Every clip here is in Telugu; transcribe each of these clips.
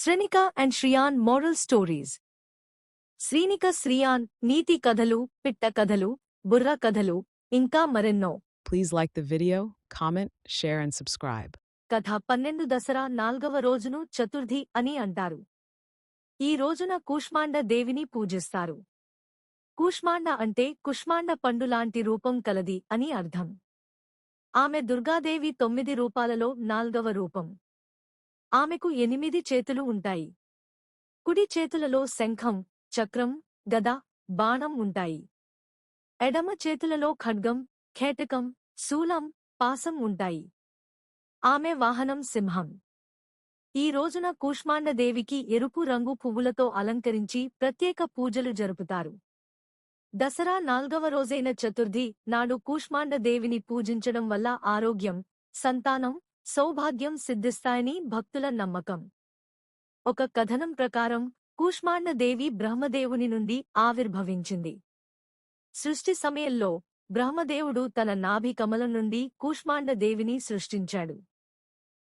Srinika and Shriyan moral stories. Srinika Shriyan నీతి కథలు పిట్ట కథలు బుర్ర కథలు ఇంకా మరెన్నో. Please like the video, comment, share, and subscribe. కథ పన్నెండు దసరా నాల్గవ రోజును చతుర్థి అని అంటారు. ఈ రోజున కూష్మాండ దేవిని పూజిస్తారు. కూష్మాండ అంటే కుష్మాండ పండులాంటి రూపం కలది అని అర్థం. ఆమె దుర్గాదేవి తొమ్మిది రూపాలలో నాల్గవ రూపం. ఆమెకు ఎనిమిది చేతులు ఉంటాయి. కుడి చేతులలో శంఖం చక్రం గద బాణం ఉంటాయి. ఎడమ చేతులలో ఖడ్గం ఖేటకం శూలం పాసం ఉంటాయి. ఆమె వాహనం సింహం. ఈ రోజున కూష్మాండదేవికి ఎరుపు రంగు పువ్వులతో అలంకరించి ప్రత్యేక పూజలు జరుపుతారు. దసరా నాల్గవ రోజైన చతుర్థి నాడు కూష్మాండదేవిని పూజించడం వల్ల ఆరోగ్యం సంతానం సౌభాగ్యం సిద్ధిస్తాయని భక్తుల నమ్మకం. ఒక కథనం ప్రకారం కూష్మాండదేవి బ్రహ్మదేవుని నుండి ఆవిర్భవించింది. సృష్టి సమయంలో బ్రహ్మదేవుడు తన నాభి కమలం నుండి కూష్మాండదేవిని సృష్టించాడు.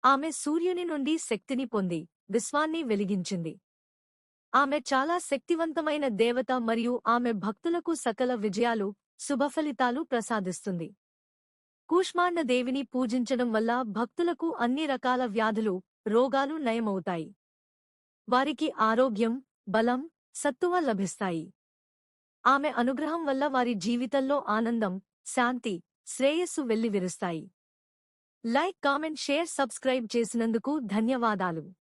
ఆమె సూర్యుని నుండి శక్తిని పొంది విశ్వాన్ని వెలిగించింది. ఆమె చాలా శక్తివంతమైన దేవత మరియు ఆమె భక్తులకు సకల విజయాలు శుభఫలితాలు ప్రసాదిస్తుంది. కూష్మాండదేవిని పూజించడం వల్ల భక్తులకు అన్ని రకాల వ్యాధులు రోగాలు నయమవుతాయి. వారికి ఆరోగ్యం బలం సత్తువ లభిస్తాయి. ఆమె అనుగ్రహం వల్ల వారి జీవితంలో ఆనందం శాంతి శ్రేయస్సు వెల్లివిరుస్తాయి. లైక్ కామెంట్ షేర్ సబ్స్క్రైబ్ చేసినందుకు ధన్యవాదాలు.